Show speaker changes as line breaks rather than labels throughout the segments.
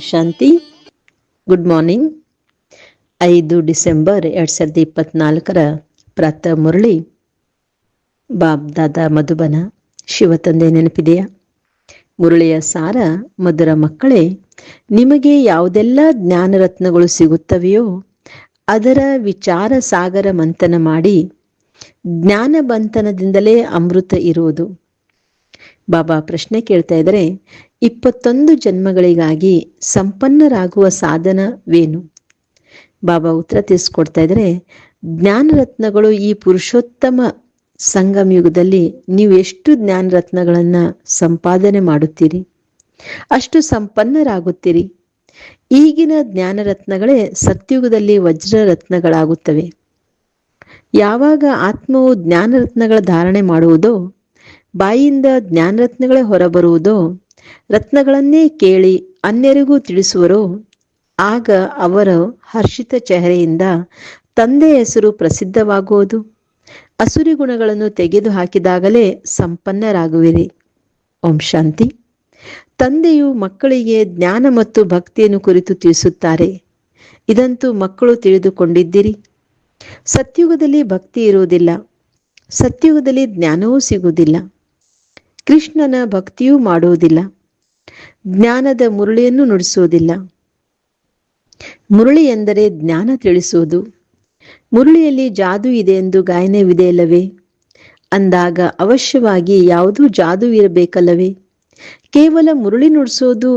ಶಾಂತಿ good morning ಐದು December ಎರಡ್ ಸಾವಿರದ ಇಪ್ಪತ್ನಾಲ್ಕರ ಪ್ರಾತಃ ಮುರಳಿ. ಬಾಬ್ ದಾದಾ ಮಧುಬನ ಶಿವತಂದೆ ನೆನಪಿದೆಯಾ? ಮುರಳಿಯ ಸಾರ, ಮಧುರ ಮಕ್ಕಳೇ, ನಿಮಗೆ ಯಾವುದೆಲ್ಲ ಜ್ಞಾನರತ್ನಗಳು ಸಿಗುತ್ತವೆಯೋ, ಅದರ ವಿಚಾರ ಸಾಗರ ಮಂಥನ ಮಾಡಿ, ಜ್ಞಾನ ಬಂತನದಿಂದಲೇ ಅಮೃತ ಇರುವುದು. ಬಾಬಾ ಪ್ರಶ್ನೆ ಕೇಳ್ತಾ ಇದ್ದಾರೆ ಇಪ್ಪತ್ತೊಂದು ಜನ್ಮಗಳಿಗಾಗಿ ಸಂಪನ್ನರಾಗುವ ಸಾಧನವೇನು? ಬಾಬಾ ಉತ್ತರ ತಿಳಿಸ್ಕೊಡ್ತಾ ಇದ್ರೆ ಜ್ಞಾನರತ್ನಗಳು ಈ ಪುರುಷೋತ್ತಮ ಸಂಗಮ ಯುಗದಲ್ಲಿ ನೀವು ಎಷ್ಟು ಜ್ಞಾನರತ್ನಗಳನ್ನು ಸಂಪಾದನೆ ಮಾಡುತ್ತೀರಿ? ಅಷ್ಟು ಸಂಪನ್ನರಾಗುತ್ತೀರಿ. ಈಗಿನ ಜ್ಞಾನರತ್ನಗಳೇ ಸತ್ಯುಗದಲ್ಲಿ ವಜ್ರ ರತ್ನಗಳಾಗುತ್ತವೆ ಯಾವಾಗ ಆತ್ಮವು ಜ್ಞಾನರತ್ನಗಳ ಧಾರಣೆ ಮಾಡುವುದೋ, ಬಾಯಿಯಿಂದ ಜ್ಞಾನರತ್ನಗಳೇ ಹೊರಬರುವುದೋ ರತ್ನಗಳನ್ನೇ ಕೇಳಿ ಅನ್ಯರಿಗೂ ತಿಳಿಸುವರೋ. ಆಗ ಅವರ ಹರ್ಷಿತ ಚೆಹರೆಯಿಂದ ತಂದೆ ಹೆಸರು ಪ್ರಸಿದ್ಧವಾಗುವುದು. ಅಸುರಿ ಗುಣಗಳನ್ನು ತೆಗೆದು ಹಾಕಿದಾಗಲೇ ಸಂಪನ್ನರಾಗುವಿರಿ. ಓಂ ಶಾಂತಿ. ತಂದೆಯು ಮಕ್ಕಳಿಗೆ ಜ್ಞಾನ ಮತ್ತು ಭಕ್ತಿಯನ್ನು ಕುರಿತು ತಿಳಿಸುತ್ತಾರೆ. ಇದಂತೂ ಮಕ್ಕಳು ತಿಳಿದುಕೊಂಡಿದ್ದಿರಿ. ಸತ್ಯುಗದಲ್ಲಿ ಭಕ್ತಿ ಇರುವುದಿಲ್ಲ. ಸತ್ಯುಗದಲ್ಲಿ ಜ್ಞಾನವೂ ಸಿಗುವುದಿಲ್ಲ. ಕೃಷ್ಣನ ಭಕ್ತಿಯೂ ಮಾಡುವುದಿಲ್ಲ. ಜ್ಞಾನದ ಮುರುಳಿಯನ್ನು ನುಡಿಸುವುದಿಲ್ಲ. ಮುರುಳಿ ಎಂದರೆ ಜ್ಞಾನ ತಿಳಿಸುವುದು. ಮುರುಳಿಯಲ್ಲಿ ಜಾದು ಇದೆ ಎಂದು ಗಾಯನವಿದೆಯಲ್ಲವೇ ಅಂದಾಗ ಅವಶ್ಯವಾಗಿ ಯಾವುದೂ ಜಾದು ಇರಬೇಕಲ್ಲವೇ? ಕೇವಲ ಮುರುಳಿ ನುಡಿಸೋದು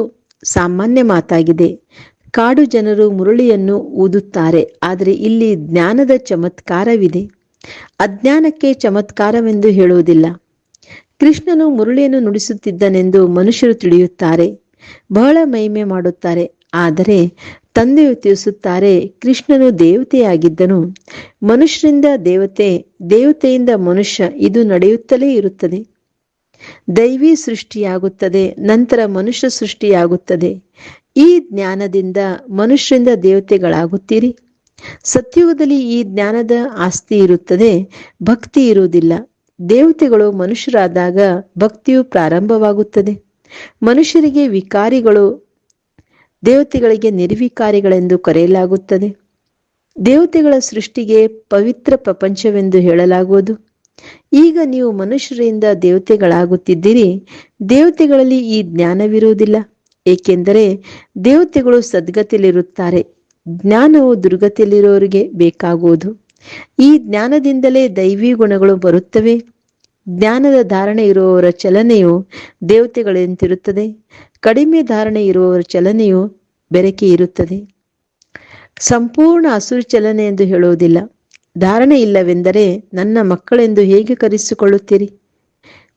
ಸಾಮಾನ್ಯ ಮಾತಾಗಿದೆ. ಕಾಡು ಜನರು ಮುರುಳಿಯನ್ನು ಊದುತ್ತಾರೆ, ಆದರೆ ಇಲ್ಲಿ ಜ್ಞಾನದ ಚಮತ್ಕಾರವಿದೆ. ಅಜ್ಞಾನಕ್ಕೆ ಚಮತ್ಕಾರವೆಂದು ಹೇಳುವುದಿಲ್ಲ. ಕೃಷ್ಣನು ಮುರುಳಿಯನ್ನು ನುಡಿಸುತ್ತಿದ್ದನೆಂದು ಮನುಷ್ಯರು ತಿಳಿಯುತ್ತಾರೆ. ಬಹಳ ಮಹಿಮೆ ಮಾಡುತ್ತಾರೆ. ಆದರೆ ತಂದೆಯು ತಿಳಿಸುತ್ತಾರೆ, ಕೃಷ್ಣನು ದೇವತೆಯಾಗಿದ್ದನು. ಮನುಷ್ಯರಿಂದ ದೇವತೆ, ದೇವತೆಯಿಂದ ಮನುಷ್ಯ, ಇದು ನಡೆಯುತ್ತಲೇ ಇರುತ್ತದೆ. ದೈವಿ ಸೃಷ್ಟಿಯಾಗುತ್ತದೆ, ನಂತರ ಮನುಷ್ಯ ಸೃಷ್ಟಿಯಾಗುತ್ತದೆ. ಈ ಜ್ಞಾನದಿಂದ ಮನುಷ್ಯರಿಂದ ದೇವತೆಗಳಾಗುತ್ತೀರಿ. ಸತ್ಯುಗದಲ್ಲಿ ಈ ಜ್ಞಾನದ ಆಸ್ತಿ ಇರುತ್ತದೆ, ಭಕ್ತಿ ಇರುವುದಿಲ್ಲ. ದೇವತೆಗಳು ಮನುಷ್ಯರಾದಾಗ ಭಕ್ತಿಯು ಪ್ರಾರಂಭವಾಗುತ್ತದೆ. ಮನುಷ್ಯರಿಗೆ ವಿಕಾರಿಗಳು ದೇವತೆಗಳಿಗೆ ನಿರ್ವಿಕಾರಿಗಳೆಂದು ಕರೆಯಲಾಗುತ್ತದೆ. ದೇವತೆಗಳ ಸೃಷ್ಟಿಗೆ ಪವಿತ್ರ ಪ್ರಪಂಚವೆಂದು ಹೇಳಲಾಗುವುದು. ಈಗ ನೀವು ಮನುಷ್ಯರಿಂದ ದೇವತೆಗಳಾಗುತ್ತಿದ್ದೀರಿ. ದೇವತೆಗಳಲ್ಲಿ ಈ ಜ್ಞಾನವಿರುವುದಿಲ್ಲ. ಏಕೆಂದರೆ ದೇವತೆಗಳು ಸದ್ಗತಿಯಲ್ಲಿರುತ್ತಾರೆ. ಜ್ಞಾನವು ದುರ್ಗತಿಯಲ್ಲಿರೋರಿಗೆ ಬೇಕಾಗುವುದು. ಈ ಜ್ಞಾನದಿಂದಲೇ ದೈವಿ ಗುಣಗಳು ಬರುತ್ತವೆ. ಜ್ಞಾನದ ಧಾರಣೆ ಇರುವವರ ಚಲನೆಯು ದೇವತೆಗಳಂತಿರುತ್ತದೆ. ಕಡಿಮೆ ಧಾರಣೆ ಇರುವವರ ಚಲನೆಯು ಬೆರಕೆ ಇರುತ್ತದೆ. ಸಂಪೂರ್ಣ ಹಸುರು ಚಲನೆ ಎಂದು ಹೇಳುವುದಿಲ್ಲ. ಧಾರಣೆ ಇಲ್ಲವೆಂದರೆ ನನ್ನ ಮಕ್ಕಳೆಂದು ಹೇಗೆ ಕರೆಸಿಕೊಳ್ಳುತ್ತೀರಿ?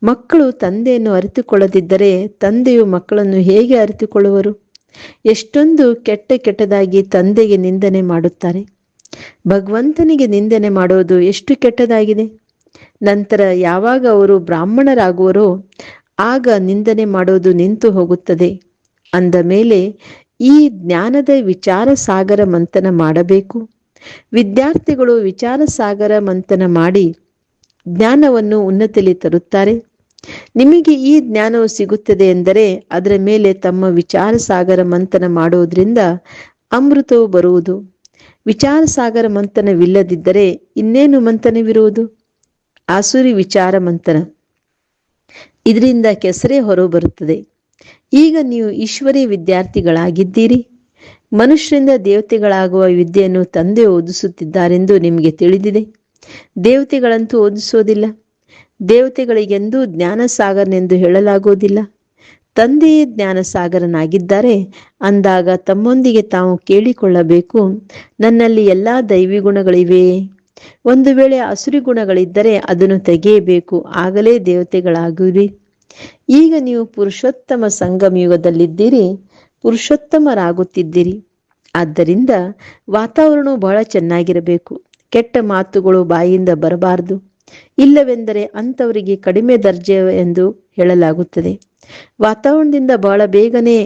ಮಕ್ಕಳು ತಂದೆಯನ್ನು ಅರಿತುಕೊಳ್ಳದಿದ್ದರೆ ತಂದೆಯು ಮಕ್ಕಳನ್ನು ಹೇಗೆ ಅರಿತುಕೊಳ್ಳುವರು? ಎಷ್ಟೊಂದು ಕೆಟ್ಟ ಕೆಟ್ಟದಾಗಿ ತಂದೆಗೆ ನಿಂದನೆ ಮಾಡುತ್ತಾರೆ. ಭಗವಂತನಿಗೆ ನಿಂದನೆ ಮಾಡೋದು ಎಷ್ಟು ಕೆಟ್ಟದಾಗಿದೆ. ನಂತರ ಯಾವಾಗ ಅವರು ಬ್ರಾಹ್ಮಣರಾಗುವರೋ ಆಗ ನಿಂದನೆ ಮಾಡೋದು ನಿಂತು ಹೋಗುತ್ತದೆ. ಅಂದ ಮೇಲೆ ಈ ಜ್ಞಾನದ ವಿಚಾರ ಸಾಗರ ಮಂಥನ ಮಾಡಬೇಕು. ವಿದ್ಯಾರ್ಥಿಗಳು ವಿಚಾರ ಸಾಗರ ಮಂಥನ ಮಾಡಿ ಜ್ಞಾನವನ್ನು ಉನ್ನತಿಯಲ್ಲಿ ತರುತ್ತಾರೆ. ನಿಮಗೆ ಈ ಜ್ಞಾನವು ಸಿಗುತ್ತದೆ ಎಂದರೆ ಅದರ ಮೇಲೆ ತಮ್ಮ ವಿಚಾರ ಸಾಗರ ಮಂಥನ ಮಾಡುವುದರಿಂದ ಅಮೃತವು ಬರುವುದು. ವಿಚಾರ ಸಾಗರ ಮಂಥನವಿಲ್ಲದಿದ್ದರೆ ಇನ್ನೇನು ಮಂಥನವಿರುವುದು? ಆಸುರಿ ವಿಚಾರ ಮಂಥನ. ಇದರಿಂದ ಕೆಸರೇ ಹೊರಬರುತ್ತದೆ. ಈಗ ನೀವು ಈಶ್ವರಿ ವಿದ್ಯಾರ್ಥಿಗಳಾಗಿದ್ದೀರಿ. ಮನುಷ್ಯರಿಂದ ದೇವತೆಗಳಾಗುವ ವಿದ್ಯೆಯನ್ನು ತಂದೆ ಓದಿಸುತ್ತಿದ್ದಾರೆಂದು ನಿಮಗೆ ತಿಳಿದಿದೆ. ದೇವತೆಗಳಂತೂ ಓದಿಸೋದಿಲ್ಲ. ದೇವತೆಗಳಿಗೆಂದೂ ಜ್ಞಾನ ಸಾಗರನೆಂದು ಹೇಳಲಾಗುವುದಿಲ್ಲ. ತಂದೆಯೇ ಜ್ಞಾನಸಾಗರನಾಗಿದ್ದಾರೆ ಅಂದಾಗ ತಮ್ಮೊಂದಿಗೆ ತಾವು ಕೇಳಿಕೊಳ್ಳಬೇಕು. ನನ್ನಲ್ಲಿ ಎಲ್ಲ ದೈವಿ ಗುಣಗಳಿವೆ ಒಂದು ವೇಳೆ ಅಸುರಿ ಗುಣಗಳಿದ್ದರೆ ಅದನ್ನು ತೆಗೆಯಬೇಕು. ಆಗಲೇ ದೇವತೆಗಳಾಗುವಿರಿ. ಈಗ ನೀವು ಪುರುಷೋತ್ತಮ ಸಂಗಮ ಯುಗದಲ್ಲಿದ್ದೀರಿ. ಪುರುಷೋತ್ತಮರಾಗುತ್ತಿದ್ದೀರಿ. ಆದ್ದರಿಂದ ವಾತಾವರಣವು ಬಹಳ ಚೆನ್ನಾಗಿರಬೇಕು. ಕೆಟ್ಟ ಮಾತುಗಳು ಬಾಯಿಯಿಂದ ಬರಬಾರದು. ಇಲ್ಲವೆಂದರೆ ಅಂಥವರಿಗೆ ಕಡಿಮೆ ದರ್ಜೆ ಎಂದು ಹೇಳಲಾಗುತ್ತದೆ. ವಾತಾವರಣದಿಂದ ಬಹಳ ಬೇಗನೆ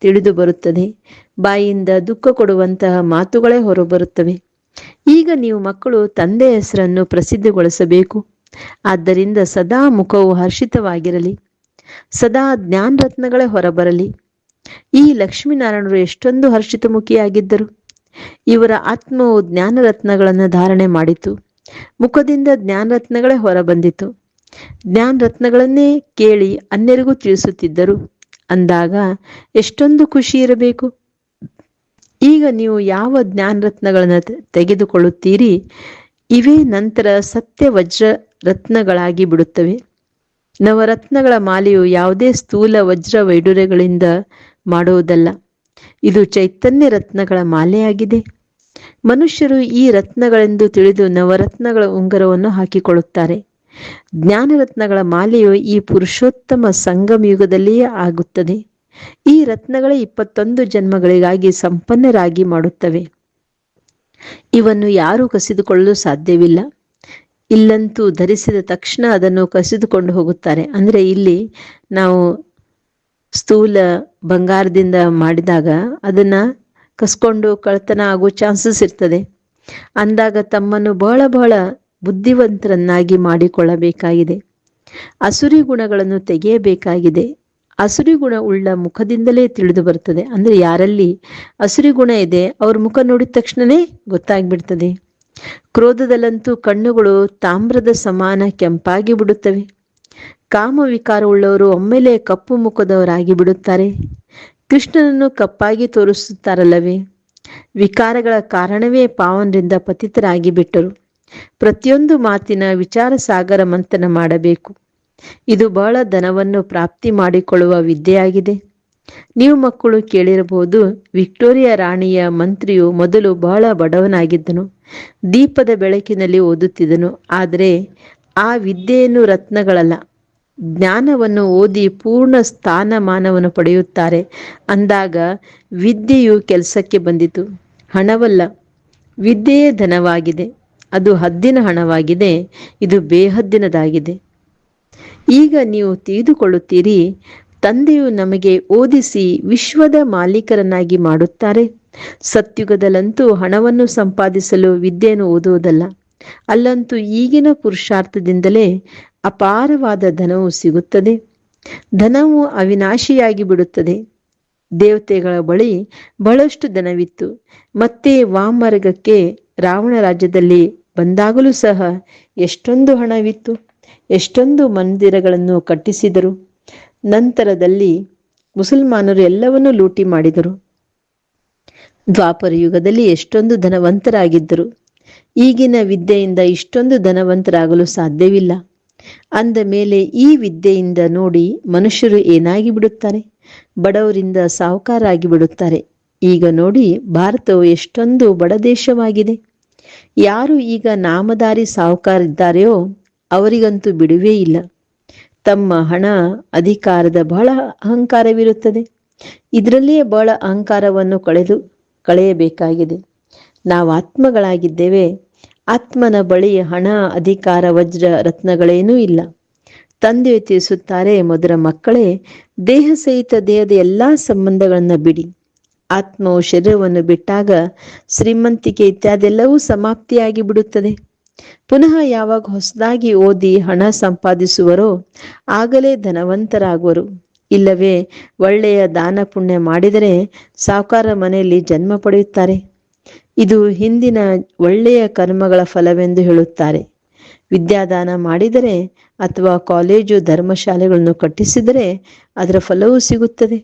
ತಿಳಿದು ಬರುತ್ತದೆ. ಬಾಯಿಯಿಂದ ದುಃಖ ಕೊಡುವಂತಹ ಮಾತುಗಳೇ ಹೊರಬರುತ್ತವೆ. ಈಗ ನೀವು ಮಕ್ಕಳು ತಂದೆ ಹೆಸರನ್ನು ಪ್ರಸಿದ್ಧಗೊಳಿಸಬೇಕು. ಆದ್ದರಿಂದ ಸದಾ ಮುಖವು ಹರ್ಷಿತವಾಗಿರಲಿ. ಸದಾ ಜ್ಞಾನ ರತ್ನಗಳೇ ಹೊರಬರಲಿ. ಈ ಲಕ್ಷ್ಮೀನಾರಾಯಣರು ಎಷ್ಟೊಂದು ಹರ್ಷಿತಮುಖಿಯಾಗಿದ್ದರು. ಇವರ ಆತ್ಮವು ಜ್ಞಾನ ರತ್ನಗಳನ್ನು ಧಾರಣೆ ಮಾಡಿತು. ಮುಖದಿಂದ ಜ್ಞಾನ ರತ್ನಗಳೇ ಹೊರಬಂದಿತು. ಜ್ಞಾನ ರತ್ನಗಳನ್ನೇ ಕೇಳಿ ಅನ್ಯರಿಗೂ ತಿಳಿಸುತ್ತಿದ್ದರು. ಅಂದಾಗ ಎಷ್ಟೊಂದು ಖುಷಿ ಇರಬೇಕು. ಈಗ ನೀವು ಯಾವ ಜ್ಞಾನ ರತ್ನಗಳನ್ನು ತೆಗೆದುಕೊಳ್ಳುತ್ತೀರಿ? ಇವೇ ನಂತರ ಸತ್ಯ ವಜ್ರ ರತ್ನಗಳಾಗಿ ಬಿಡುತ್ತವೆ. ನವರತ್ನಗಳ ಮಾಲೆಯು ಯಾವುದೇ ಸ್ಥೂಲ ವಜ್ರ ವೈಡೂರ್ಯಗಳಿಂದ ಮಾಡುವುದಲ್ಲ. ಇದು ಚೈತನ್ಯ ರತ್ನಗಳ ಮಾಲೆಯಾಗಿದೆ. ಮನುಷ್ಯರು ಈ ರತ್ನಗಳೆಂದು ತಿಳಿದು ನವರತ್ನಗಳ ಉಂಗರವನ್ನು ಹಾಕಿಕೊಳ್ಳುತ್ತಾರೆ. ಜ್ಞಾನರತ್ನಗಳ ಮಾಲೆಯು ಈ ಪುರುಷೋತ್ತಮ ಸಂಗಮ ಯುಗದಲ್ಲಿಯೇ ಆಗುತ್ತದೆ. ಈ ರತ್ನಗಳ ಇಪ್ಪತ್ತೊಂದು ಜನ್ಮಗಳಿಗಾಗಿ ಸಂಪನ್ನರಾಗಿ ಮಾಡುತ್ತವೆ. ಇವನ್ನು ಯಾರೂ ಕಸಿದುಕೊಳ್ಳಲು ಸಾಧ್ಯವಿಲ್ಲ. ಇಲ್ಲಂತೂ ಧರಿಸಿದ ತಕ್ಷಣ ಅದನ್ನು ಕಸಿದುಕೊಂಡು ಹೋಗುತ್ತಾರೆ. ಅಂದ್ರೆ ಇಲ್ಲಿ ನಾವು ಸ್ಥೂಲ ಬಂಗಾರದಿಂದ ಮಾಡಿದಾಗ ಅದನ್ನ ಕಸ್ಕೊಂಡು ಕಳ್ತನ ಆಗೋ ಚಾನ್ಸಸ್ ಇರ್ತದೆ. ಅಂದಾಗ ತಮ್ಮನ್ನು ಬಹಳ ಬಹಳ ಬುದ್ಧಿವಂತರನ್ನಾಗಿ ಮಾಡಿಕೊಳ್ಳಬೇಕಾಗಿದೆ. ಅಸುರಿ ಗುಣಗಳನ್ನು ತೆಗೆಯಬೇಕಾಗಿದೆ. ಅಸುರಿ ಗುಣ ಉಳ್ಳ ಮುಖದಿಂದಲೇ ತಿಳಿದು ಬರ್ತದೆ ಅಂದ್ರೆ ಯಾರಲ್ಲಿ ಅಸುರಿ ಗುಣ ಇದೆ, ಅವ್ರ ಮುಖ ನೋಡಿದ ತಕ್ಷಣನೇ ಗೊತ್ತಾಗ್ಬಿಡ್ತದೆ. ಕ್ರೋಧದಲ್ಲಂತೂ ಕಣ್ಣುಗಳು ತಾಮ್ರದ ಸಮಾನ ಕೆಂಪಾಗಿ ಬಿಡುತ್ತವೆ. ಕಾಮ ವಿಕಾರವುಳ್ಳವರು ಒಮ್ಮೆಲೆ ಕಪ್ಪು ಮುಖದವರಾಗಿ ಬಿಡುತ್ತಾರೆ. ಕೃಷ್ಣನನ್ನು ಕಪ್ಪಾಗಿ ತೋರಿಸುತ್ತಾರಲ್ಲವೇ. ವಿಕಾರಗಳ ಕಾರಣವೇ ಪಾವನರಿಂದ ಪತಿತರಾಗಿ ಬಿಟ್ಟರು. ಪ್ರತಿಯೊಂದು ಮಾತಿನ ವಿಚಾರ ಸಾಗರ ಮಂಥನ ಮಾಡಬೇಕು. ಇದು ಬಹಳ ಧನವನ್ನು ಪ್ರಾಪ್ತಿ ಮಾಡಿಕೊಳ್ಳುವ ವಿದ್ಯೆಯಾಗಿದೆ. ನೀವು ಮಕ್ಕಳು ಕೇಳಿರಬಹುದು, ವಿಕ್ಟೋರಿಯಾ ರಾಣಿಯ ಮಂತ್ರಿಯು ಮೊದಲು ಬಹಳ ಬಡವನಾಗಿದ್ದನು. ದೀಪದ ಬೆಳಕಿನಲ್ಲಿ ಓದುತ್ತಿದ್ದನು. ಆದರೆ ಆ ವಿದ್ಯೆಯನ್ನು ರತ್ನಗಳಲ್ಲ. ಜ್ಞಾನವನ್ನು ಓದಿ ಪೂರ್ಣ ಸ್ಥಾನಮಾನವನ್ನು ಪಡೆಯುತ್ತಾರೆ. ಅಂದಾಗ ವಿದ್ಯೆಯು ಕೆಲಸಕ್ಕೆ ಬಂದಿತು. ಹಣವಲ್ಲ. ವಿದ್ಯೆಯೇ ಧನವಾಗಿದೆ. ಅದು ಹದ್ದಿನ ಹಣವಾಗಿದೆ, ಇದು ಬೇಹದ್ದಿನದಾಗಿದೆ. ಈಗ ನೀವು ತಿಳಿದುಕೊಳ್ಳುತ್ತೀರಿ, ತಂದೆಯು ನಮಗೆ ಓದಿಸಿ ವಿಶ್ವದ ಮಾಲೀಕರನ್ನಾಗಿ ಮಾಡುತ್ತಾರೆ. ಸತ್ಯುಗದಲ್ಲಂತೂ ಹಣವನ್ನು ಸಂಪಾದಿಸಲು ವಿದ್ಯೆಯನ್ನು ಓದುವುದಲ್ಲ. ಅಲ್ಲಂತೂ ಈಗಿನ ಪುರುಷಾರ್ಥದಿಂದಲೇ ಅಪಾರವಾದ ಧನವು ಸಿಗುತ್ತದೆ. ಧನವು ಅವಿನಾಶಿಯಾಗಿ ಬಿಡುತ್ತದೆ. ದೇವತೆಗಳ ಬಳಿ ಬಹಳಷ್ಟು ಧನವಿತ್ತು. ಮತ್ತೆ ವಾಮರ್ಗಕ್ಕೆ ರಾವಣ ರಾಜ್ಯದಲ್ಲಿ ಬಂದಾಗಲೂ ಸಹ ಎಷ್ಟೊಂದು ಹಣವಿತ್ತು, ಎಷ್ಟೊಂದು ಮಂದಿರಗಳನ್ನು ಕಟ್ಟಿಸಿದರು. ನಂತರದಲ್ಲಿ ಮುಸಲ್ಮಾನರು ಎಲ್ಲವನ್ನೂ ಲೂಟಿ ಮಾಡಿದರು. ದ್ವಾಪರ ಯುಗದಲ್ಲಿ ಎಷ್ಟೊಂದು ಧನವಂತರಾಗಿದ್ದರು. ಈಗಿನ ವಿದ್ಯೆಯಿಂದ ಇಷ್ಟೊಂದು ಧನವಂತರಾಗಲು ಸಾಧ್ಯವಿಲ್ಲ. ಅಂದ ಮೇಲೆ ಈ ವಿದ್ಯೆಯಿಂದ ನೋಡಿ ಮನುಷ್ಯರು ಏನಾಗಿ ಬಿಡುತ್ತಾರೆ ಬಡವರಿಂದ ಸಾಹುಕಾರಾಗಿ ಬಿಡುತ್ತಾರೆ ಈಗ ನೋಡಿ ಭಾರತವು ಎಷ್ಟೊಂದು ಬಡ ದೇಶವಾಗಿದೆ. ಯಾರು ಈಗ ನಾಮಧಾರಿ ಸಾಹುಕಾರಿದ್ದಾರೆಯೋ ಅವರಿಗಂತೂ ಬಿಡುವೇ ಇಲ್ಲ. ತಮ್ಮ ಹಣ ಅಧಿಕಾರದ ಬಹಳ ಅಹಂಕಾರವಿರುತ್ತದೆ. ಇದರಲ್ಲಿಯೇ ಬಹಳ ಅಹಂಕಾರವನ್ನು ಕಳೆದು ಕಳೆಯಬೇಕಾಗಿದೆ. ನಾವು ಆತ್ಮಗಳಾಗಿದ್ದೇವೆ. ಆತ್ಮನ ಬಳಿ ಹಣ, ಅಧಿಕಾರ, ವಜ್ರ, ರತ್ನಗಳೇನೂ ಇಲ್ಲ. ತಂದೆ ತಿಳಿಸುತ್ತಾರೆ ಮೊದಲ ಮಕ್ಕಳೇ, ದೇಹ ಸಹಿತ ದೇಹದ ಎಲ್ಲಾ ಸಂಬಂಧಗಳನ್ನ ಬಿಡಿ. ಆತ್ಮವು ಶರೀರವನ್ನು ಬಿಟ್ಟಾಗ ಶ್ರೀಮಂತಿಕೆ ಇತ್ಯಾದೆಲ್ಲವೂ ಸಮಾಪ್ತಿಯಾಗಿ ಬಿಡುತ್ತದೆ. ಪುನಃ ಯಾವಾಗ ಹೊಸದಾಗಿ ಓದಿ ಹಣ ಸಂಪಾದಿಸುವರೋ ಆಗಲೇ ಧನವಂತರಾಗುವರು. ಇಲ್ಲವೇ ಒಳ್ಳೆಯ ದಾನ ಪುಣ್ಯ ಮಾಡಿದರೆ ಸಾವುಕಾರ ಮನೆಯಲ್ಲಿ ಜನ್ಮ ಪಡೆಯುತ್ತಾರೆ. ಇದು ಹಿಂದಿನ ಒಳ್ಳೆಯ ಕರ್ಮಗಳ ಫಲವೆಂದು ಹೇಳುತ್ತಾರೆ. ವಿದ್ಯಾದಾನ ಮಾಡಿದರೆ ಅಥವಾ ಕಾಲೇಜು ಧರ್ಮಶಾಲೆಗಳನ್ನು ಕಟ್ಟಿಸಿದರೆ ಅದರ ಫಲವೂ ಸಿಗುತ್ತದೆ.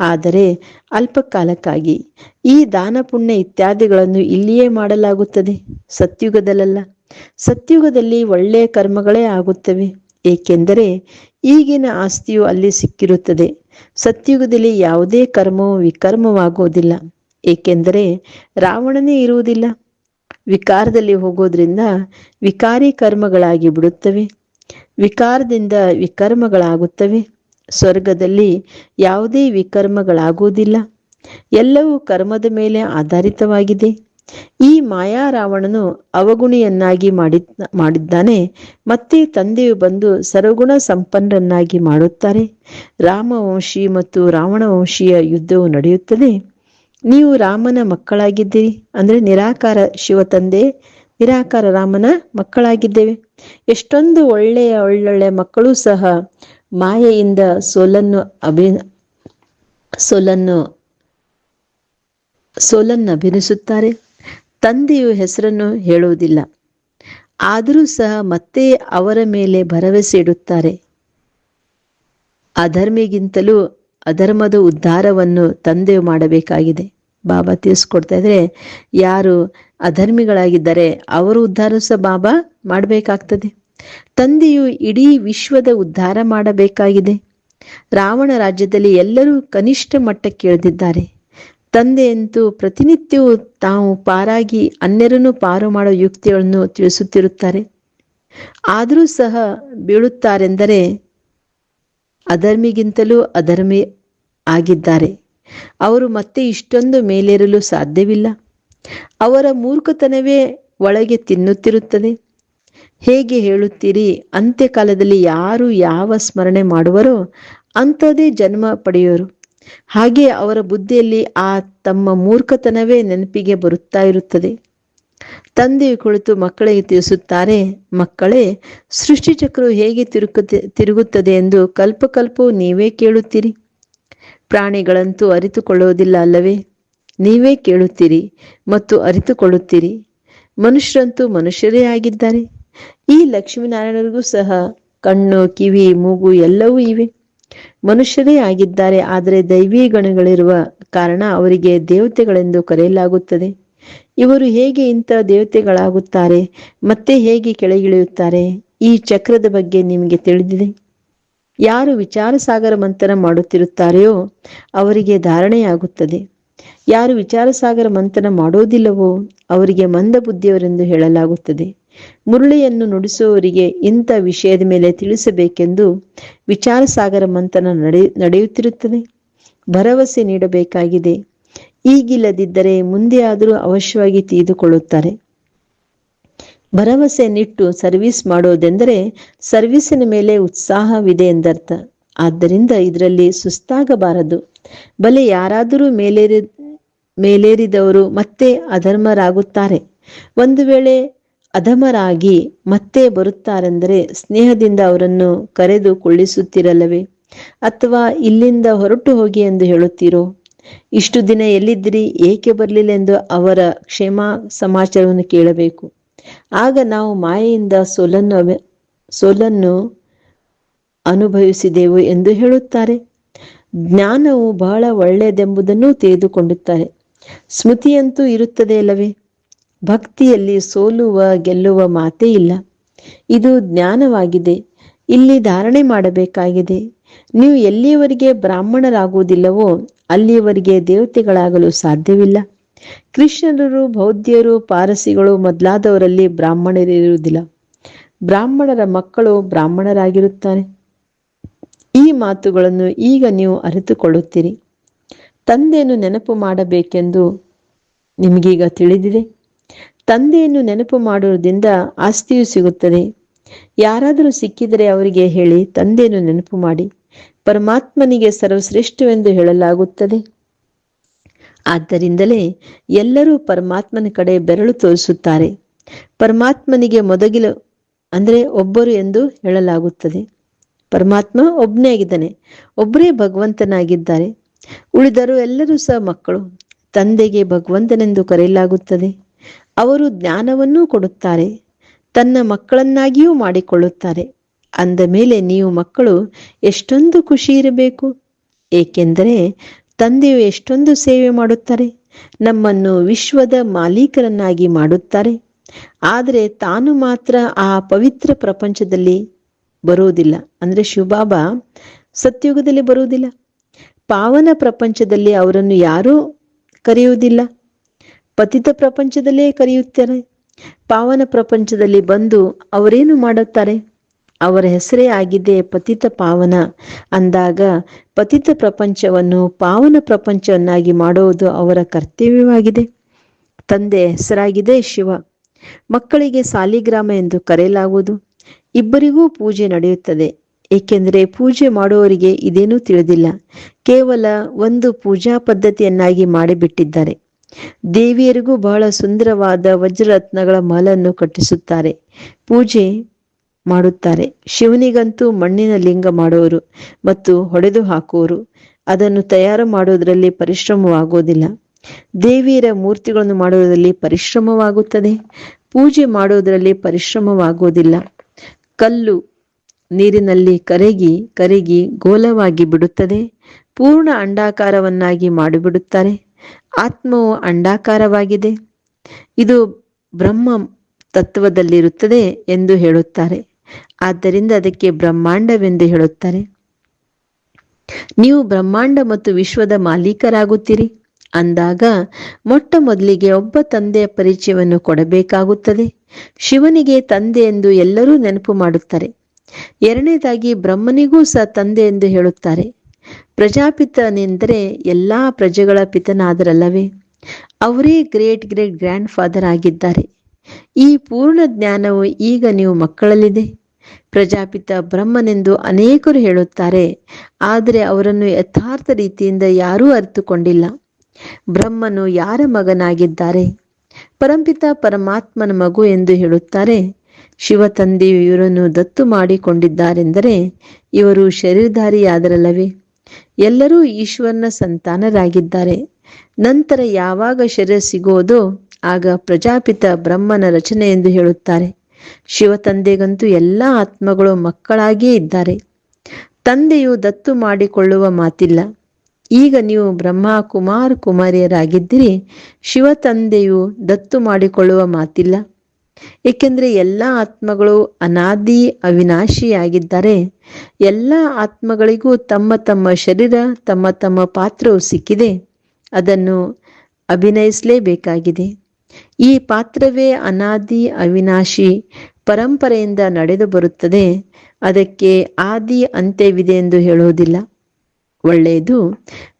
ಆದರೆ ಅಲ್ಪಕಾಲಕ್ಕಾಗಿ ಈ ದಾನ ಪುಣ್ಯ ಇತ್ಯಾದಿಗಳನ್ನು ಇಲ್ಲಿಯೇ ಮಾಡಲಾಗುತ್ತದೆ. ಸತ್ಯುಗದಲ್ಲ ಸತ್ಯುಗದಲ್ಲಿ ಒಳ್ಳೆಯ ಕರ್ಮಗಳೇ ಆಗುತ್ತವೆ. ಏಕೆಂದರೆ ಈಗಿನ ಆಸ್ತಿಯು ಅಲ್ಲಿ ಸಿಕ್ಕಿರುತ್ತದೆ. ಸತ್ಯುಗದಲ್ಲಿ ಯಾವುದೇ ಕರ್ಮವು ವಿಕರ್ಮವಾಗುವುದಿಲ್ಲ. ಏಕೆಂದರೆ ರಾವಣನೇ ಇರುವುದಿಲ್ಲ. ವಿಕಾರದಲ್ಲಿ ಹೋಗೋದ್ರಿಂದ ವಿಕಾರಿ ಕರ್ಮಗಳಾಗಿ ಬಿಡುತ್ತವೆ. ವಿಕಾರದಿಂದ ವಿಕರ್ಮಗಳಾಗುತ್ತವೆ. ಸ್ವರ್ಗದಲ್ಲಿ ಯಾವುದೇ ವಿಕರ್ಮಗಳಾಗುವುದಿಲ್ಲ. ಎಲ್ಲವೂ ಕರ್ಮದ ಮೇಲೆ ಆಧಾರಿತವಾಗಿದೆ. ಈ ಮಾಯಾ ರಾವಣನು ಅವಗುಣಿಯನ್ನಾಗಿ ಮಾಡಿ ಮಾಡಿದ್ದಾನೆ. ಮತ್ತೆ ತಂದೆಯು ಬಂದು ಸರ್ವಗುಣ ಸಂಪನ್ನರನ್ನಾಗಿ ಮಾಡುತ್ತಾರೆ. ರಾಮವಂಶಿ ಮತ್ತು ರಾವಣವಂಶಿಯ ಯುದ್ಧವು ನಡೆಯುತ್ತದೆ. ನೀವು ರಾಮನ ಮಕ್ಕಳಾಗಿದ್ದೀರಿ. ಅಂದ್ರೆ ನಿರಾಕಾರ ಶಿವ ತಂದೆ, ನಿರಾಕಾರ ರಾಮನ ಮಕ್ಕಳಾಗಿದ್ದೇವೆ. ಎಷ್ಟೊಂದು ಒಳ್ಳೆಯ, ಒಳ್ಳೊಳ್ಳೆ ಮಕ್ಕಳು ಸಹ ಮಾಯೆಯಿಂದ ಸೋಲನ್ನು ಅಭಿ, ಸೋಲನ್ನು ಸೋಲನ್ನು ಅಭಿನಯಿಸುತ್ತಾರೆ. ತಂದೆಯು ಹೆಸರನ್ನು ಹೇಳುವುದಿಲ್ಲ. ಆದರೂ ಸಹ ಮತ್ತೆ ಅವರ ಮೇಲೆ ಭರವಸೆ ಇಡುತ್ತಾರೆ. ಅಧರ್ಮಿಗಿಂತಲೂ ಅಧರ್ಮದ ಉದ್ಧಾರವನ್ನು ತಂದೆ ಮಾಡಬೇಕಾಗಿದೆ. ಬಾಬಾ ತಿಳಿಸ್ಕೊಡ್ತಾ ಇದ್ರೆ ಯಾರು ಅಧರ್ಮಿಗಳಾಗಿದ್ದಾರೆ ಅವರು ಉದ್ಧಾರ ಸಹ ಬಾಬಾ ಮಾಡಬೇಕಾಗ್ತದೆ. ತಂದೆಯು ಇಡೀ ವಿಶ್ವದ ಉದ್ಧಾರ ಮಾಡಬೇಕಾಗಿದೆ. ರಾವಣ ರಾಜ್ಯದಲ್ಲಿ ಎಲ್ಲರೂ ಕನಿಷ್ಠ ಮಟ್ಟಕ್ಕೆ ಇಳಿದಿದ್ದಾರೆ. ತಂದೆಯಂತೂ ಪ್ರತಿನಿತ್ಯವೂ ತಾವು ಪಾರಾಗಿ ಅನ್ಯರನ್ನು ಪಾರು ಮಾಡುವ ಯುಕ್ತಿಗಳನ್ನು ತಿಳಿಸುತ್ತಿರುತ್ತಾರೆ. ಆದರೂ ಸಹ ಬೀಳುತ್ತಾರೆಂದರೆ ಅಧರ್ಮಿಗಿಂತಲೂ ಅಧರ್ಮಿ ಆಗಿದ್ದಾರೆ. ಅವರು ಮತ್ತೆ ಇಷ್ಟೊಂದು ಮೇಲೇರಲು ಸಾಧ್ಯವಿಲ್ಲ. ಅವರ ಮೂರ್ಖತನವೇ ಒಳಗೆ ತಿನ್ನುತ್ತಿರುತ್ತದೆ. ಹೇಗೆ ಹೇಳುತ್ತೀರಿ? ಅಂತ್ಯಕಾಲದಲ್ಲಿ ಯಾರು ಯಾವ ಸ್ಮರಣೆ ಮಾಡುವರೋ ಅಂಥದೇ ಜನ್ಮ ಪಡೆಯೋರು. ಹಾಗೆ ಅವರ ಬುದ್ಧಿಯಲ್ಲಿ ಆ ತಮ್ಮ ಮೂರ್ಖತನವೇ ನೆನಪಿಗೆ ಬರುತ್ತಾ ಇರುತ್ತದೆ. ತಂದೆಯು ಕುಳಿತು ಮಕ್ಕಳಿಗೆ ತಿಳಿಸುತ್ತಾರೆ, ಮಕ್ಕಳೇ ಸೃಷ್ಟಿಚಕ್ರವು ಹೇಗೆ ತಿರುಗುತ್ತೆ ತಿರುಗುತ್ತದೆ ಎಂದು ಕಲ್ಪಕಲ್ಪವು ನೀವೇ ಕೇಳುತ್ತೀರಿ. ಪ್ರಾಣಿಗಳಂತೂ ಅರಿತುಕೊಳ್ಳುವುದಿಲ್ಲ ಅಲ್ಲವೇ? ನೀವೇ ಕೇಳುತ್ತೀರಿ ಮತ್ತು ಅರಿತುಕೊಳ್ಳುತ್ತೀರಿ. ಮನುಷ್ಯರಂತೂ ಮನುಷ್ಯರೇ ಆಗಿದ್ದಾರೆ. ಈ ಲಕ್ಷ್ಮೀನಾರಾಯಣರಿಗೂ ಸಹ ಕಣ್ಣು, ಕಿವಿ, ಮೂಗು ಎಲ್ಲವೂ ಇವೆ. ಮನುಷ್ಯರೇ ಆಗಿದ್ದಾರೆ, ಆದರೆ ದೈವೀ ಗಣಗಳಿರುವ ಕಾರಣ ಅವರಿಗೆ ದೇವತೆಗಳೆಂದು ಕರೆಯಲಾಗುತ್ತದೆ. ಇವರು ಹೇಗೆ ಇಂಥ ದೇವತೆಗಳಾಗುತ್ತಾರೆ, ಮತ್ತೆ ಹೇಗೆ ಕೆಳಗಿಳಿಯುತ್ತಾರೆ, ಈ ಚಕ್ರದ ಬಗ್ಗೆ ನಿಮಗೆ ತಿಳಿದಿದೆ. ಯಾರು ವಿಚಾರ ಸಾಗರ ಮಂಥನ ಮಾಡುತ್ತಿರುತ್ತಾರೆಯೋ ಅವರಿಗೆ ಧಾರಣೆಯಾಗುತ್ತದೆ. ಯಾರು ವಿಚಾರ ಸಾಗರ ಮಂಥನ ಮಾಡೋದಿಲ್ಲವೋ ಅವರಿಗೆ ಮಂದ ಬುದ್ಧಿಯವರೆಂದು ಹೇಳಲಾಗುತ್ತದೆ. ಮುರಳಿಯನ್ನು ನುಡಿಸುವವರಿಗೆ ಇಂಥ ವಿಷಯದ ಮೇಲೆ ತಿಳಿಸಬೇಕೆಂದು ವಿಚಾರ ಸಾಗರ ಮಂಥನ ನಡೆ, ನಡೆಯುತ್ತಿರುತ್ತದೆ. ಭರವಸೆ ನೀಡಬೇಕಾಗಿದೆ. ಈಗಿಲ್ಲದಿದ್ದರೆ ಮುಂದೆ ಆದರೂ ಅವಶ್ಯವಾಗಿ ಭರವಸೆ ನಿಟ್ಟು ಸರ್ವಿಸ್ ಮಾಡೋದೆಂದರೆ ಸರ್ವಿಸಿನ ಮೇಲೆ ಉತ್ಸಾಹವಿದೆ ಎಂದರ್ಥ. ಆದ್ದರಿಂದ ಇದರಲ್ಲಿ ಸುಸ್ತಾಗಬಾರದು. ಬಲೆ ಯಾರಾದರೂ ಮೇಲೇರಿ, ಮೇಲೇರಿದವರು ಮತ್ತೆ ಅಧರ್ಮರಾಗುತ್ತಾರೆ. ಒಂದು ವೇಳೆ ಅಧಮರಾಗಿ ಮತ್ತೆ ಬರುತ್ತಾರೆಂದರೆ ಸ್ನೇಹದಿಂದ ಅವರನ್ನು ಕರೆದು ಕೊಳ್ಳಿಸುತ್ತಿರಲ್ಲವೇ? ಅಥವಾ ಇಲ್ಲಿಂದ ಹೊರಟು ಹೋಗಿ ಎಂದು ಹೇಳುತ್ತೀರೋ? ಇಷ್ಟು ದಿನ ಎಲ್ಲಿದ್ದಿರಿ, ಏಕೆ ಬರಲಿಲ್ಲ ಎಂದು ಅವರ ಕ್ಷೇಮ ಸಮಾಚಾರವನ್ನು ಕೇಳಬೇಕು. ಆಗ ನಾವು ಮಾಯೆಯಿಂದ ಸೋಲನ್ನು ಸೋಲನ್ನು ಅನುಭವಿಸಿದೆವು ಎಂದು ಹೇಳುತ್ತಾರೆ. ಜ್ಞಾನವು ಬಹಳ ಒಳ್ಳೆಯದೆಂಬುದನ್ನು ತಿಳಿದುಕೊಂಡುತ್ತಾರೆ ಸ್ಮೃತಿಯಂತೂ ಇರುತ್ತದೆ ಅಲ್ಲವೇ ಭಕ್ತಿಯಲ್ಲಿ ಸೋಲುವ, ಗೆಲ್ಲುವ ಮಾತೇ ಇಲ್ಲ. ಇದು ಜ್ಞಾನವಾಗಿದೆ. ಇಲ್ಲಿ ಧಾರಣೆ ಮಾಡಬೇಕಾಗಿದೆ. ನೀವು ಎಲ್ಲಿಯವರೆಗೆ ಬ್ರಾಹ್ಮಣರಾಗುವುದಿಲ್ಲವೋ, ಅಲ್ಲಿಯವರೆಗೆ ದೇವತೆಗಳಾಗಲು ಸಾಧ್ಯವಿಲ್ಲ. ಕೃಷ್ಣರು, ಬೌದ್ಧರು, ಪಾರಸಿಗಳು ಮೊದಲಾದವರಲ್ಲಿ ಬ್ರಾಹ್ಮಣರಿರುವುದಿಲ್ಲ. ಬ್ರಾಹ್ಮಣರ ಮಕ್ಕಳು ಬ್ರಾಹ್ಮಣರಾಗಿರುತ್ತಾರೆ. ಈ ಮಾತುಗಳನ್ನು ಈಗ ನೀವು ಅರಿತುಕೊಳ್ಳುತ್ತೀರಿ. ತಂದೆಯನ್ನು ನೆನಪು ಮಾಡಬೇಕೆಂದು ನಿಮಗೀಗ ತಿಳಿದಿದೆ. ತಂದೆಯನ್ನು ನೆನಪು ಮಾಡುವುದರಿಂದ ಆಸ್ತಿಯು ಸಿಗುತ್ತದೆ. ಯಾರಾದರೂ ಸಿಕ್ಕಿದರೆ ಅವರಿಗೆ ಹೇಳಿ, ತಂದೆಯನ್ನು ನೆನಪು ಮಾಡಿ. ಪರಮಾತ್ಮನಿಗೆ ಸರ್ವಶ್ರೇಷ್ಠವೆಂದು ಹೇಳಲಾಗುತ್ತದೆ. ಆದ್ದರಿಂದಲೇ ಎಲ್ಲರೂ ಪರಮಾತ್ಮನ ಕಡೆ ಬೆರಳು ತೋರಿಸುತ್ತಾರೆ. ಪರಮಾತ್ಮನಿಗೆ ಮೊದಗಿಲು, ಅಂದರೆ ಒಬ್ಬರು ಎಂದು ಹೇಳಲಾಗುತ್ತದೆ. ಪರಮಾತ್ಮ ಒಬ್ಬನೇ ಆಗಿದ್ದಾನೆ, ಒಬ್ಬರೇ ಭಗವಂತನಾಗಿದ್ದಾರೆ. ಉಳಿದರು ಎಲ್ಲರೂ ಸಹ ಮಕ್ಕಳು. ತಂದೆಗೆ ಭಗವಂತನೆಂದು ಕರೆಯಲಾಗುತ್ತದೆ. ಅವರು ಜ್ಞಾನವನ್ನೂ ಕೊಡುತ್ತಾರೆ, ತನ್ನ ಮಕ್ಕಳನ್ನಾಗಿಯೂ ಮಾಡಿಕೊಳ್ಳುತ್ತಾರೆ. ಅಂದ ಮೇಲೆ ನೀವು ಮಕ್ಕಳು ಎಷ್ಟೊಂದು ಖುಷಿ ಇರಬೇಕು? ಏಕೆಂದರೆ ತಂದೆಯು ಎಷ್ಟೊಂದು ಸೇವೆ ಮಾಡುತ್ತಾರೆ, ನಮ್ಮನ್ನು ವಿಶ್ವದ ಮಾಲೀಕರನ್ನಾಗಿ ಮಾಡುತ್ತಾರೆ. ಆದರೆ ತಾನು ಮಾತ್ರ ಆ ಪವಿತ್ರ ಪ್ರಪಂಚದಲ್ಲಿ ಬರುವುದಿಲ್ಲ. ಅಂದ್ರೆ ಶಿವಬಾಬಾ ಸತ್ಯುಗದಲ್ಲಿ ಬರುವುದಿಲ್ಲ. ಪಾವನ ಪ್ರಪಂಚದಲ್ಲಿ ಅವರನ್ನು ಯಾರೂ ಕರೆಯುವುದಿಲ್ಲ. ಪತಿತ ಪ್ರಪಂಚದಲ್ಲೇ ಕರೆಯುತ್ತಾರೆ. ಪಾವನ ಪ್ರಪಂಚದಲ್ಲಿ ಬಂದು ಅವರೇನು ಮಾಡುತ್ತಾರೆ? ಅವರ ಹೆಸರೇ ಆಗಿದೆ ಪತಿತ ಪಾವನ. ಅಂದಾಗ ಪತಿತ ಪ್ರಪಂಚವನ್ನು ಪಾವನ ಪ್ರಪಂಚವನ್ನಾಗಿ ಮಾಡುವುದು ಅವರ ಕರ್ತವ್ಯವಾಗಿದೆ. ತಂದೆ ಹೆಸರಾಗಿದೆ ಶಿವ. ಮಕ್ಕಳಿಗೆ ಸಾಲಿಗ್ರಾಮ ಎಂದು ಕರೆಯಲಾಗುವುದು. ಇಬ್ಬರಿಗೂ ಪೂಜೆ ನಡೆಯುತ್ತದೆ. ಏಕೆಂದರೆ ಪೂಜೆ ಮಾಡುವವರಿಗೆ ಇದೇನೂ ತಿಳಿದಿಲ್ಲ. ಕೇವಲ ಒಂದು ಪೂಜಾ ಪದ್ಧತಿಯನ್ನಾಗಿ ಮಾಡಿಬಿಟ್ಟಿದ್ದಾರೆ. ದೇವಿಯರಿಗೂ ಬಹಳ ಸುಂದರವಾದ ವಜ್ರರತ್ನಗಳ ಮಾಲನ್ನು ಕಟ್ಟಿಸುತ್ತಾರೆ. ಪೂಜೆ ಮಾಡುತ್ತಾರೆ. ಶಿವನಿಗಂತೂ ಮಣ್ಣಿನ ಲಿಂಗ ಮಾಡುವರು ಮತ್ತು ಹೊಡೆದು ಹಾಕುವರು. ಅದನ್ನು ತಯಾರು ಮಾಡುವುದರಲ್ಲಿ ಪರಿಶ್ರಮವಾಗುವುದಿಲ್ಲ. ದೇವಿಯರ ಮೂರ್ತಿಗಳನ್ನು ಮಾಡುವುದರಲ್ಲಿ ಪರಿಶ್ರಮವಾಗುತ್ತದೆ. ಪೂಜೆ ಮಾಡುವುದರಲ್ಲಿ ಪರಿಶ್ರಮವಾಗುವುದಿಲ್ಲ. ಕಲ್ಲು ನೀರಿನಲ್ಲಿ ಕರಗಿ ಕರಗಿ ಗೋಲವಾಗಿ ಬಿಡುತ್ತದೆ. ಪೂರ್ಣ ಅಂಡಾಕಾರವನ್ನಾಗಿ ಮಾಡಿಬಿಡುತ್ತಾರೆ. ಆತ್ಮವು ಅಂಡಾಕಾರವಾಗಿದೆ. ಇದು ಬ್ರಹ್ಮ ತತ್ವದಲ್ಲಿರುತ್ತದೆ ಎಂದು ಹೇಳುತ್ತಾರೆ. ಆದ್ದರಿಂದ ಅದಕ್ಕೆ ಬ್ರಹ್ಮಾಂಡವೆಂದು ಹೇಳುತ್ತಾರೆ. ನೀವು ಬ್ರಹ್ಮಾಂಡ ಮತ್ತು ವಿಶ್ವದ ಮಾಲೀಕರಾಗುತ್ತೀರಿ. ಅಂದಾಗ ಮೊಟ್ಟ ಮೊದಲಿಗೆ ಒಬ್ಬ ತಂದೆಯ ಪರಿಚಯವನ್ನು ಕೊಡಬೇಕಾಗುತ್ತದೆ. ಶಿವನಿಗೆ ತಂದೆ ಎಂದು ಎಲ್ಲರೂ ನೆನಪು ಮಾಡುತ್ತಾರೆ. ಎರಡನೇದಾಗಿ ಬ್ರಹ್ಮನಿಗೂ ಸಹ ತಂದೆ ಎಂದು ಹೇಳುತ್ತಾರೆ. ಪ್ರಜಾಪಿತನೆಂದರೆ ಎಲ್ಲ ಪ್ರಜೆಗಳ ಪಿತನಾದರಲ್ಲವೇ? ಅವರೇ ಗ್ರೇಟ್ ಗ್ರೇಟ್ ಗ್ರ್ಯಾಂಡ್ ಫಾದರ್ ಆಗಿದ್ದಾರೆ. ಈ ಪೂರ್ಣ ಜ್ಞಾನವು ಈಗ ನೀವು ಮಕ್ಕಳಲ್ಲಿದೆ. ಪ್ರಜಾಪಿತ ಬ್ರಹ್ಮನೆಂದು ಅನೇಕರು ಹೇಳುತ್ತಾರೆ, ಆದರೆ ಅವರನ್ನು ಯಥಾರ್ಥ ರೀತಿಯಿಂದ ಯಾರೂ ಅರಿತುಕೊಂಡಿಲ್ಲ. ಬ್ರಹ್ಮನು ಯಾರ ಮಗನಾಗಿದ್ದಾರೆ? ಪರಂಪಿತ ಪರಮಾತ್ಮನ ಮಗು ಎಂದು ಹೇಳುತ್ತಾರೆ ಶಿವ ತಂದೆಯು ಇವರನ್ನು ದತ್ತು ಮಾಡಿಕೊಂಡಿದ್ದಾರೆಂದರೆ ಇವರು ಶರೀರಧಾರಿಯಾದರಲ್ಲವೇ? ಎಲ್ಲರೂ ಈಶ್ವರನ ಸಂತಾನರಾಗಿದ್ದಾರೆ. ನಂತರ ಯಾವಾಗ ಶರೀರ ಸಿಗೋದೋ ಆಗ ಪ್ರಜಾಪಿತ ಬ್ರಹ್ಮನ ರಚನೆ ಎಂದು ಹೇಳುತ್ತಾರೆ. ಶಿವ ತಂದೆಗಂತೂ ಎಲ್ಲ ಆತ್ಮಗಳು ಮಕ್ಕಳಾಗಿಯೇ ಇದ್ದಾರೆ. ತಂದೆಯು ದತ್ತು ಮಾಡಿಕೊಳ್ಳುವ ಮಾತಿಲ್ಲ. ಈಗ ನೀವು ಬ್ರಹ್ಮ ಕುಮಾರ್ ಕುಮಾರಿಯರಾಗಿದ್ದೀರಿ. ಶಿವ ತಂದೆಯು ದತ್ತು ಮಾಡಿಕೊಳ್ಳುವ ಮಾತಿಲ್ಲ. ಏಕೆಂದರೆ ಎಲ್ಲ ಆತ್ಮಗಳು ಅನಾದಿ ಅವಿನಾಶಿಯಾಗಿದ್ದಾರೆ ಎಲ್ಲ ಆತ್ಮಗಳಿಗೂ ತಮ್ಮ ತಮ್ಮ ಶರೀರ, ತಮ್ಮ ತಮ್ಮ ಪಾತ್ರವು ಸಿಕ್ಕಿದೆ. ಅದನ್ನು ಅಭಿನಯಿಸಲೇಬೇಕಾಗಿದೆ. ಈ ಪಾತ್ರವೇ ಅನಾದಿ ಅವಿನಾಶಿ ಪರಂಪರೆಯಿಂದ ನಡೆದು ಬರುತ್ತದೆ. ಅದಕ್ಕೆ ಆದಿ ಅಂತ್ಯವಿದೆ ಎಂದು ಹೇಳುವುದಿಲ್ಲ. ಒಳ್ಳೆಯದು.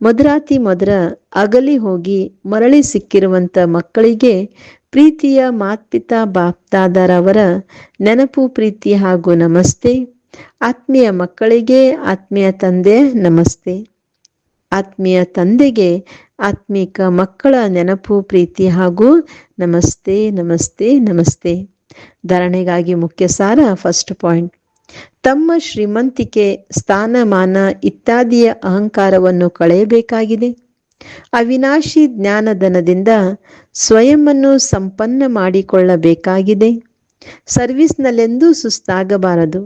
ಮಧುರಾತಿ ಮಧುರ ಅಗಲಿ ಹೋಗಿ ಮರಳಿ ಸಿಕ್ಕಿರುವಂತ ಮಕ್ಕಳಿಗೆ ಪ್ರೀತಿಯ ಮಾತ್ಪಿತಾ ಬಾಪ್ತಾದರವರ ನೆನಪು, ಪ್ರೀತಿ ಹಾಗೂ ನಮಸ್ತೆ. ಆತ್ಮೀಯ ಮಕ್ಕಳಿಗೆ, ಆತ್ಮೀಯ ತಂದೆ, ನಮಸ್ತೆ. ಆತ್ಮೀಯ ತಂದೆಗೆ ಆತ್ಮೀಕ ಮಕ್ಕಳ ನೆನಪು, ಪ್ರೀತಿ ಹಾಗೂ ನಮಸ್ತೆ ನಮಸ್ತೆ ನಮಸ್ತೆ. ಧರಣೆಗಾಗಿ ಮುಖ್ಯ ಸಾರ ಫಸ್ಟ್ ಪಾಯಿಂಟ್. ತಮ್ಮ ಶ್ರೀಮಂತಿಕೆ, ಸ್ಥಾನಮಾನ ಇತ್ಯಾದಿಯ ಅಹಂಕಾರವನ್ನು ಕಳೆಯಬೇಕಾಗಿದೆ. ಅವಿನಾಶಿ ಜ್ಞಾನಧನದಿಂದ ಸ್ವಯಂವನ್ನು ಸಂಪನ್ನ ಮಾಡಿಕೊಳ್ಳಬೇಕಾಗಿದೆ. ಸರ್ವಿಸ್ನಲ್ಲೆಂದೂ ಸುಸ್ತಾಗಬಾರದು.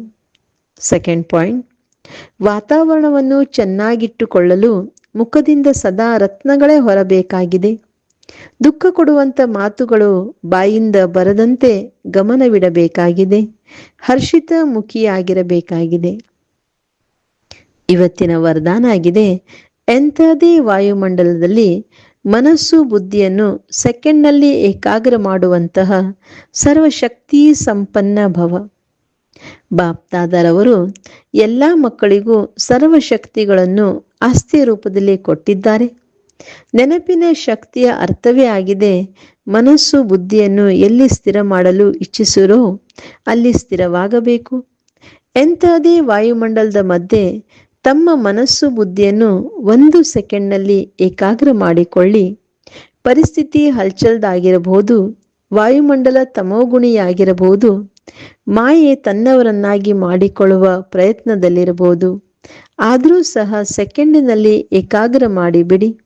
ಸೆಕೆಂಡ್ ಪಾಯಿಂಟ್, ವಾತಾವರಣವನ್ನು ಚೆನ್ನಾಗಿಟ್ಟುಕೊಳ್ಳಲು ಮುಖದಿಂದ ಸದಾ ರತ್ನಗಳೇ ಹೊರಬೇಕಾಗಿದೆ. ದುಃಖ ಕೊಡುವಂಥ ಮಾತುಗಳು ಬಾಯಿಂದ ಬರದಂತೆ ಗಮನವಿಡಬೇಕಾಗಿದೆ. ಹರ್ಷಿತ ಮುಖಿಯಾಗಿರಬೇಕಾಗಿದೆ. ಇವತ್ತಿನ ವರದಾನ ಆಗಿದೆ ಎಂಥದೇ ವಾಯುಮಂಡಲದಲ್ಲಿ ಮನಸ್ಸು ಬುದ್ಧಿಯನ್ನು ಸೆಕೆಂಡ್ನಲ್ಲಿ ಏಕಾಗ್ರ ಮಾಡುವಂತಹ ಸರ್ವಶಕ್ತಿ ಸಂಪನ್ನ ಭವ. ಬಾಪ್ತಾದರವರು ಎಲ್ಲ ಮಕ್ಕಳಿಗೂ ಸರ್ವಶಕ್ತಿಗಳನ್ನು ಆಸ್ತಿ ರೂಪದಲ್ಲಿ ಕೊಟ್ಟಿದ್ದಾರೆ. ನೆನಪಿನ ಶಕ್ತಿಯ ಅರ್ಥವೇ ಆಗಿದೆ ಮನಸ್ಸು ಬುದ್ಧಿಯನ್ನು ಎಲ್ಲಿ ಸ್ಥಿರ ಮಾಡಲು ಇಚ್ಛಿಸಿರೋ ಅಲ್ಲಿ ಸ್ಥಿರವಾಗಬೇಕು. ಎಂಥದೇ ವಾಯುಮಂಡಲದ ಮಧ್ಯೆ ತಮ್ಮ ಮನಸ್ಸು ಬುದ್ಧಿಯನ್ನು ಒಂದು ಸೆಕೆಂಡ್ನಲ್ಲಿ ಏಕಾಗ್ರ ಮಾಡಿಕೊಳ್ಳಿ. ಪರಿಸ್ಥಿತಿ ಹಲ್ಚಲ್ದಾಗಿರಬಹುದು, ವಾಯುಮಂಡಲ ತಮೋಗುಣಿಯಾಗಿರಬಹುದು, ಮಾಯೆ ತನ್ನವರನ್ನಾಗಿ ಮಾಡಿಕೊಳ್ಳುವ ಪ್ರಯತ್ನದಲ್ಲಿರಬಹುದು. ಆದರೂ ಸಹ ಸೆಕೆಂಡಿನಲ್ಲಿ ಏಕಾಗ್ರ ಮಾಡಿಬಿಡಿ.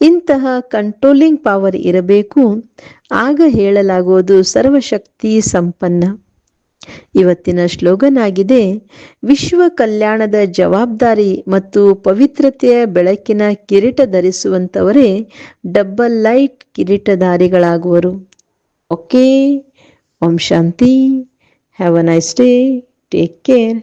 ಇಂತಹ ಕಂಟ್ರೋಲಿಂಗ್ ಪವರ್ ಇರಬೇಕು. ಆಗ ಹೇಳಲಾಗುವುದು ಸರ್ವಶಕ್ತಿ ಸಂಪನ್ನ. ಇವತ್ತಿನ ಸ್ಲೋಗನ್ ಆಗಿದೆ ವಿಶ್ವ ಕಲ್ಯಾಣದ ಜವಾಬ್ದಾರಿ ಮತ್ತು ಪವಿತ್ರತೆಯ ಬೆಳಕಿನ ಕಿರೀಟ ಧರಿಸುವಂತವರೇ ಡಬ್ಬಲ್ ಲೈಟ್ ಕಿರೀಟಧಾರಿಗಳಾಗುವರು. ಓಕೆ, ಓಂ ಶಾಂತಿ, have a nice day, take care.